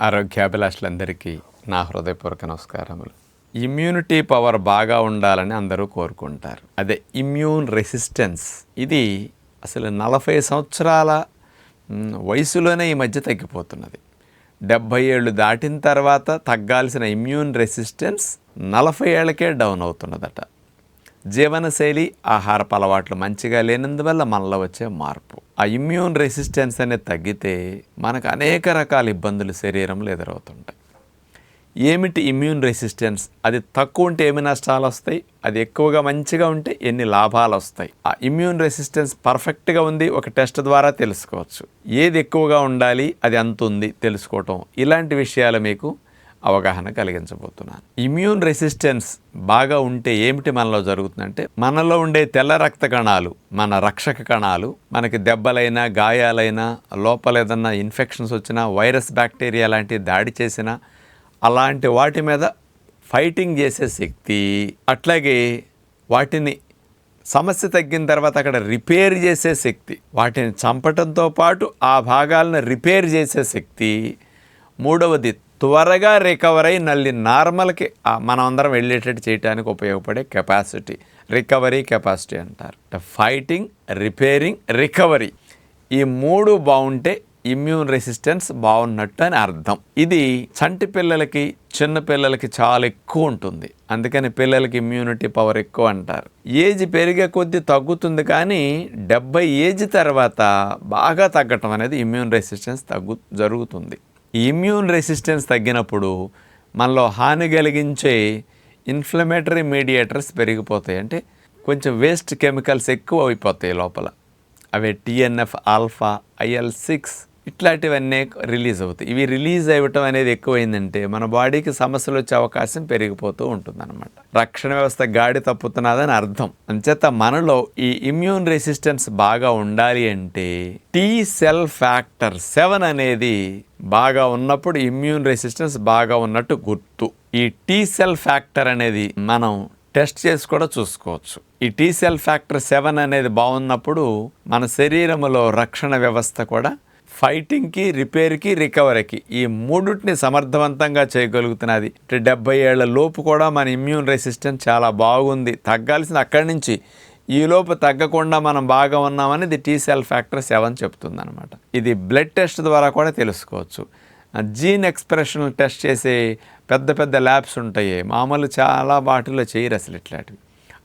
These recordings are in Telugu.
ఆరోగ్యాభిలాషులందరికీ నా హృదయపూర్వక నమస్కారములు. ఇమ్యూనిటీ పవర్ బాగా ఉండాలని అందరూ కోరుకుంటారు. అదే ఇమ్యూన్ రెసిస్టెన్స్ ఇది అసలు నలభై సంవత్సరాల వయసులోనే ఈ మధ్య తగ్గిపోతున్నది. డెబ్భై ఏళ్ళు దాటిన తర్వాత తగ్గాల్సిన ఇమ్యూన్ రెసిస్టెన్స్ నలభై ఏళ్ళకే డౌన్ అవుతున్నదట. జీవనశైలి ఆహారపు అలవాట్లు మంచిగా లేనందువల్ల మనలో వచ్చే మార్పు. ఆ ఇమ్యూన్ రెసిస్టెన్స్ అనేది తగ్గితే మనకు అనేక రకాల ఇబ్బందులు శరీరంలో ఎదురవుతుంటాయి. ఏమిటి ఇమ్యూన్ రెసిస్టెన్స్ అది తక్కువ ఉంటే ఏమి నష్టాలు వస్తాయి? అది ఎక్కువగా మంచిగా ఉంటే ఎన్ని లాభాలు వస్తాయి? ఆ ఇమ్యూన్ రెసిస్టెన్స్ పర్ఫెక్ట్గా ఉంది ఒక టెస్ట్ ద్వారా తెలుసుకోవచ్చు. ఏది ఎక్కువగా ఉండాలి అది అంత ఉంది తెలుసుకోవటం. ఇలాంటి విషయాలు మీకు అవగాహన కలిగించబోతున్నాను. ఇమ్యూన్ రెసిస్టెన్స్ బాగా ఉంటే ఏమిటి మనలో జరుగుతుందంటే మనలో ఉండే తెల్ల రక్త కణాలు మన రక్షక కణాలు మనకి దెబ్బలైనా గాయాలైనా లోపల ఏదన్నా ఇన్ఫెక్షన్స్ వచ్చినా వైరస్ బ్యాక్టీరియా లాంటి దాడి చేసినా అలాంటి వాటి మీద ఫైటింగ్ చేసే శక్తి అట్లాగే వాటిని సమస్య తగ్గిన తర్వాత అక్కడ రిపేర్ చేసే శక్తి వాటిని చంపటంతో పాటు ఆ భాగాలను రిపేర్ చేసే శక్తి మూడవది త్వరగా రికవర్ అయి నల్లి నార్మల్కి మనం అందరం వెళ్ళేటట్టు చేయడానికి ఉపయోగపడే కెపాసిటీ రికవరీ కెపాసిటీ అంటారు. ఫైటింగ్ రిపేరింగ్ రికవరీ ఈ మూడు బాగుంటే ఇమ్యూన్ రెసిస్టెన్స్ బాగున్నట్టు అని అర్థం. ఇది చంటి పిల్లలకి చిన్న పిల్లలకి చాలా ఎక్కువ ఉంటుంది. అందుకని పిల్లలకి ఇమ్యూనిటీ పవర్ ఎక్కువ అంటారు. ఏజ్ పెరిగే కొద్దీ తగ్గుతుంది కానీ డెబ్బై ఏజ్ తర్వాత బాగా తగ్గటం అనేది ఇమ్యూన్ రెసిస్టెన్స్ తగ్గు జరుగుతుంది. ఇమ్యూన్ రెసిస్టెన్స్ తగ్గినప్పుడు మనలో హాని కలిగించే ఇన్ఫ్లమేటరీ మీడియేటర్స్ పెరిగిపోతాయి. అంటే కొంచెం వేస్ట్ కెమికల్స్ ఎక్కువ అయిపోతాయి లోపల. అవి టీఎన్ఎఫ్ ఆల్ఫా ఐఎల్ సిక్స్ ఇట్లాంటివన్నీ రిలీజ్ అవుతాయి. ఇవి రిలీజ్ అవ్వటం అనేది ఎక్కువైందంటే మన బాడీకి సమస్యలు వచ్చే అవకాశం పెరిగిపోతూ ఉంటుందన్నమాట. రక్షణ వ్యవస్థ గాడి తప్పుతున్నదని అర్థం. అంచేత మనలో ఈ ఇమ్యూన్ రెసిస్టెన్స్ బాగా ఉండాలి అంటే టీ సెల్ ఫ్యాక్టర్ సెవెన్ అనేది బాగా ఉన్నప్పుడు ఇమ్యూన్ రెసిస్టెన్స్ బాగా ఉన్నట్టు గుర్తు. ఈ టీ సెల్ ఫ్యాక్టర్ అనేది మనం టెస్ట్ చేసి కూడా చూసుకోవచ్చు. ఈ టీ సెల్ ఫ్యాక్టర్ సెవెన్ అనేది బాగున్నప్పుడు మన శరీరంలో రక్షణ వ్యవస్థ కూడా ఫైటింగ్కి రిపేర్కి రికవరీకి ఈ మూడుటిని సమర్థవంతంగా చేయగలుగుతున్నది. అంటే డెబ్బై ఏళ్ళ లోపు కూడా మన ఇమ్యూన్ రెసిస్టెన్స్ చాలా బాగుంది. తగ్గాల్సింది అక్కడి నుంచి ఈ లోపు తగ్గకుండా మనం బాగా ఉన్నామని ఇది టీ సెల్ ఫ్యాక్టర్ సెవెన్ చెప్తుంది అనమాట ఇది బ్లడ్ టెస్ట్ ద్వారా కూడా తెలుసుకోవచ్చు. జీన్ ఎక్స్ప్రెషన్ టెస్ట్ చేసే పెద్ద పెద్ద ల్యాబ్స్ ఉంటాయి. మామూలు చాలా వాటిలో చేయరు అసలు ఇట్లాంటివి.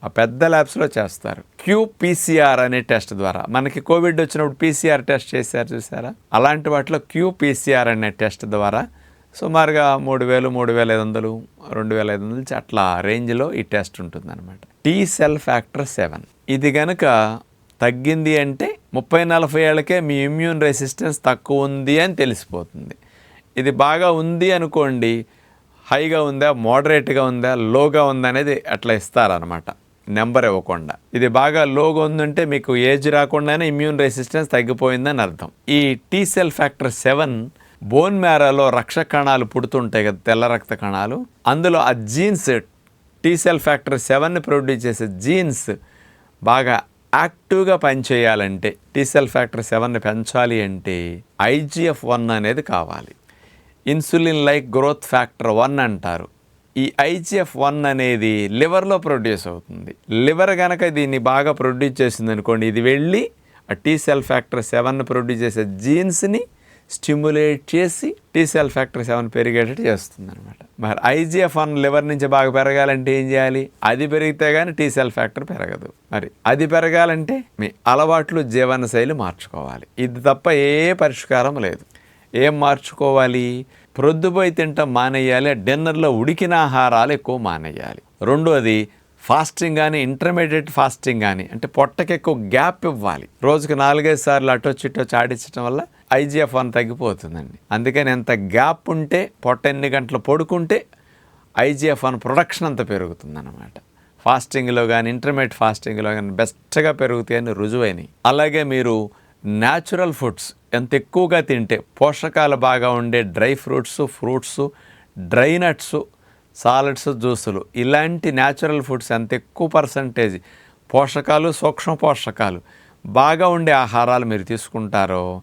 ఆ పెద్ద ల్యాబ్స్లో చేస్తారు. క్యూపీసీఆర్ అనే టెస్ట్ ద్వారా. మనకి కోవిడ్ వచ్చినప్పుడు పీసీఆర్ టెస్ట్ చేశారు చూసారా? అలాంటి వాటిలో క్యూపీసీఆర్ అనే టెస్ట్ ద్వారా సుమారుగా మూడు వేలు మూడు వేల ఐదు వందలు రెండు వేల ఐదు వందలు అట్లా రేంజ్లో ఈ టెస్ట్ ఉంటుందన్నమాట. టీ సెల్ ఫ్యాక్టర్ సెవెన్ ఇది కనుక తగ్గింది అంటే ముప్పై నలభై ఏళ్ళకే మీ ఇమ్యూన్ రెసిస్టెన్స్ తక్కువ ఉంది అని తెలిసిపోతుంది. ఇది బాగా ఉంది అనుకోండి హైగా ఉందా మోడరేట్గా ఉందా లోగా ఉందా అనేది అట్లా ఇస్తారనమాట నెంబర్ ఇవ్వకుండా. ఇది బాగా లోగా ఉందంటే మీకు ఏజ్ రాకుండానే ఇమ్యూన్ రెసిస్టెన్స్ తగ్గిపోయిందని అర్థం. ఈ T cell factor seven bone మేరాలో రక్ష కణాలు పుడుతుంటాయి కదా తెల్ల రక్త కణాలు. అందులో ఆ genes T cell factor seven produce చేసే జీన్స్ బాగా యాక్టివ్గా పనిచేయాలంటే టీసెల్ ఫ్యాక్టర్ సెవెన్ని పెంచాలి అంటే ఐజిఎఫ్ వన్ అనేది కావాలి. Insulin like growth factor one అంటారు. ఈ ఐజిఎఫ్ వన్ అనేది లివర్లో ప్రొడ్యూస్ అవుతుంది. లివర్ కనుక దీన్ని బాగా ప్రొడ్యూస్ చేసింది అనుకోండి ఇది వెళ్ళి ఆ T cell factor seven produce చేసే జీన్స్ని స్టిమ్యులేట్ చేసి టీ సెల్ ఫ్యాక్టర్ సెవెన్ పెరిగేటట్టు చేస్తుంది అనమాట మరి ఐజీఎఫ్ వన్ లివర్ నుంచి బాగా పెరగాలంటే ఏం చేయాలి? అది పెరిగితే కానీ టీ సెల్ ఫ్యాక్టర్ పెరగదు. మరి అది పెరగాలంటే మీ అలవాట్లు జీవనశైలి మార్చుకోవాలి. ఇది తప్ప ఏ పరిష్కారం లేదు. ఏం మార్చుకోవాలి? ప్రొద్దుపోయి తింటాం మానేయాలి డిన్నర్లో ఉడికిన ఆహారాలు ఎక్కువ మానేయాలి. రెండోది ఫాస్టింగ్ కానీ ఇంటర్మీడియట్ ఫాస్టింగ్ కానీ అంటే పొట్టకి ఎక్కువ గ్యాప్ ఇవ్వాలి. రోజుకి నాలుగైదు సార్లు అటో చిట్టో చాడించడం వల్ల ఐజిఎఫ్ వన్ తగ్గిపోతుందండి. అందుకని ఎంత గ్యాప్ ఉంటే పొట్ట ఎన్ని గంటలు పడుకుంటే ఐజిఎఫ్ వన్ ప్రొడక్షన్ అంత పెరుగుతుందన్నమాట. ఫాస్టింగ్లో కానీ ఇంటర్మీడియట్ ఫాస్టింగ్లో కానీ బెస్ట్గా పెరుగుతాయని రుజువైనవి అలాగే మీరు న్యాచురల్ ఫుడ్స్ ఎంత ఎక్కువగా తింటే పోషకాలు బాగా ఉండే dry fruits fruits dry nuts salads జ్యూసులు. ఇలాంటి న్యాచురల్ ఫుడ్స్ ఎంత ఎక్కువ పర్సంటేజ్? పోషకాలు సూక్ష్మ పోషకాలు. బాగా ఉండే ఆహారాలు మీరు తీసుకుంటారో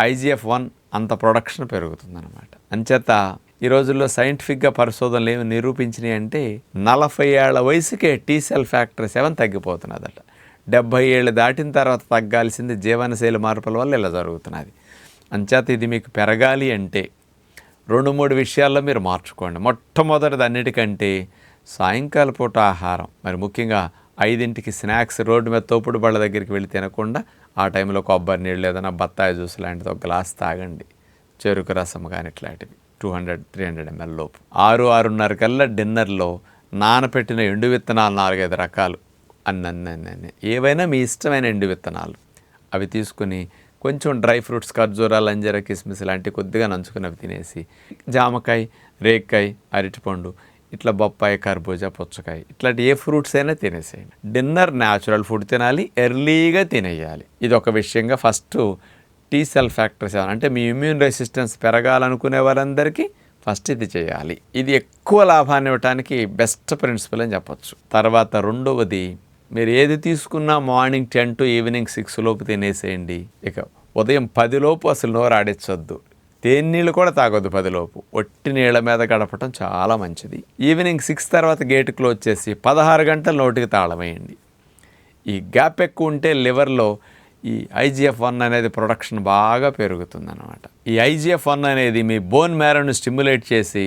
ఐజీఎఫ్ వన్ అంత ప్రొడక్షన్ పెరుగుతుందన్నమాట. అంచేత ఈ రోజుల్లో సైంటిఫిక్గా పరిశోధనలు ఏమి నిరూపించినాయి అంటే నలభై ఏళ్ళ వయసుకే టీ సెల్ ఫ్యాక్టర్ సెవెన్ తగ్గిపోతున్నదట. డెబ్భై ఏళ్ళు దాటిన తర్వాత తగ్గాల్సింది జీవనశైలి మార్పుల వల్ల ఇలా జరుగుతున్నది. అంచేత ఇది మీకు పెరగాలి అంటే రెండు మూడు విషయాల్లో మీరు మార్చుకోండి. మొట్టమొదటిది అన్నిటికంటే సాయంకాల పూట ఆహారం. మరి ముఖ్యంగా ఐదింటికి స్నాక్స్ రోడ్డు మీద తోపుడు బళ్ళ దగ్గరికి వెళ్ళి తినకుండా ఆ టైంలో కొబ్బరి నీళ్ళు ఏదైనా బత్తాయి జ్యూస్ లాంటిది ఒక గ్లాస్ తాగండి. చెరుకు రసం కానీ ఇట్లాంటివి. Two hundred three hundred ML లోపు. ఆరు ఆరున్నర కల్లా డిన్నర్లో నానపెట్టిన ఎండు విత్తనాలు నాలుగైదు రకాలు. అన్నీ ఏవైనా మీ ఇష్టమైన ఎండు విత్తనాలు. అవి తీసుకుని కొంచెం డ్రై ఫ్రూట్స్ ఖర్జూరాలు అంజర కిస్మిస్ లాంటివి కొద్దిగా నంచుకుని తినేసి జామకాయ రేక్కాయ అరటిపండు ఇట్లా బొప్పాయి కర్బూజా పుచ్చకాయ ఇట్లాంటి ఏ ఫ్రూట్స్ అయినా తినేసేయండి. డిన్నర్ న్యాచురల్ ఫుడ్ తినాలి ఎర్లీగా తినేయాలి. ఇది ఒక విషయంగా ఫస్ట్ టీ సెల్ ఫ్యాక్టర్స్ అంటే మీ ఇమ్యూన్ రెసిస్టెన్స్ పెరగాలనుకునే వారందరికీ ఫస్ట్ ఇది చేయాలి. ఇది ఎక్కువ లాభాన్ని ఇవ్వడానికి బెస్ట్ ప్రిన్సిపల్ అని చెప్పొచ్చు. తర్వాత రెండవది మీరు ఏది తీసుకున్నా morning ten to evening six లోపు తినేసేయండి. ఇక ఉదయం పదిలోపు అసలు నోరు ఆడించొద్దు తేనీళ్ళు నీళ్ళు కూడా తాగొద్దు పదిలోపు ఒట్టి నీళ్ళ మీద గడపటం చాలా మంచిది. ఈవినింగ్ సిక్స్ తర్వాత గేట్ క్లోజ్ చేసి పదహారు గంటల నోటికి తాళమేయండి ఈ గ్యాప్ ఎక్కువ ఉంటే లివర్లో ఈ ఐజిఎఫ్ వన్ అనేది ప్రొడక్షన్ బాగా పెరుగుతుందన్నమాట. ఈ ఐజిఎఫ్ వన్ అనేది మీ బోన్ మేరను స్టిమ్యులేట్ చేసి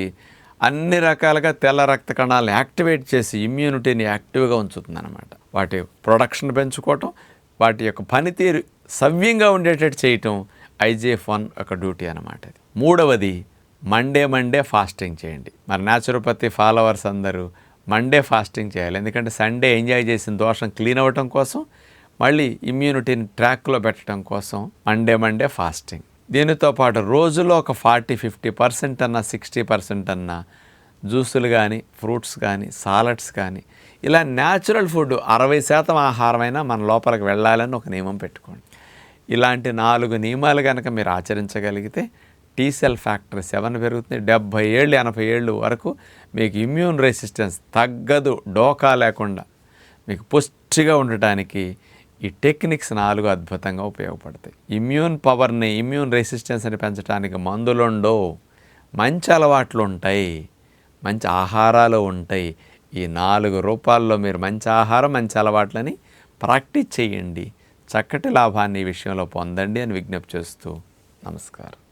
అన్ని రకాలుగా తెల్ల రక్త కణాలను యాక్టివేట్ చేసి ఇమ్యూనిటీని యాక్టివ్గా ఉంచుతుందన్నమాట. వాటి ప్రొడక్షన్ పెంచుకోవటం వాటి యొక్క పనితీరు సవ్యంగా ఉండేటట్టు చేయటం ఐజీఎఫ్ వన్ ఒక డ్యూటీ అనమాట ఇది. మూడవది మండే మండే ఫాస్టింగ్ చేయండి. మరి న్యాచురోపతి ఫాలోవర్స్ అందరూ మండే ఫాస్టింగ్ చేయాలి. ఎందుకంటే సండే ఎంజాయ్ చేసిన దోషం క్లీన్ అవ్వటం కోసం మళ్ళీ ఇమ్యూనిటీని ట్రాక్లో పెట్టడం కోసం మండే మండే ఫాస్టింగ్ దీనితో పాటు రోజులో ఒక ఫార్టీ ఫిఫ్టీ పర్సెంట్ అన్న సిక్స్టీ పర్సెంట్ అన్న జ్యూసులు కానీ ఫ్రూట్స్ కానీ సాలడ్స్ కానీ ఇలా న్యాచురల్ ఫుడ్ అరవై శాతం ఆహారమైనా మన లోపలికి వెళ్ళాలని ఒక నియమం పెట్టుకోండి. ఇలాంటి నాలుగు నియమాలు కనుక మీరు ఆచరించగలిగితే టీ సెల్ ఫ్యాక్టర్ సెవెన్ పెరుగుతుంది. డెబ్భై ఏళ్ళు ఎనభై ఏళ్ళు వరకు మీకు ఇమ్యూన్ రెసిస్టెన్స్ తగ్గదు. డోకా లేకుండా మీకు పుష్టిగా ఉండటానికి ఈ టెక్నిక్స్ నాలుగు అద్భుతంగా ఉపయోగపడతాయి. ఇమ్యూన్ పవర్ని ఇమ్యూన్ రెసిస్టెన్స్ని పెంచడానికి మందులుండో మంచి అలవాట్లు ఉంటాయి మంచి ఆహారాలు ఉంటాయి. ఈ నాలుగు రూపాల్లో మీరు మంచి ఆహారం మంచి అలవాట్లని ప్రాక్టీస్ చేయండి. చక్కటి లాభాన్ని ఈ విషయంలో పొందండి అని విజ్ఞప్తి చేస్తూ నమస్కారం.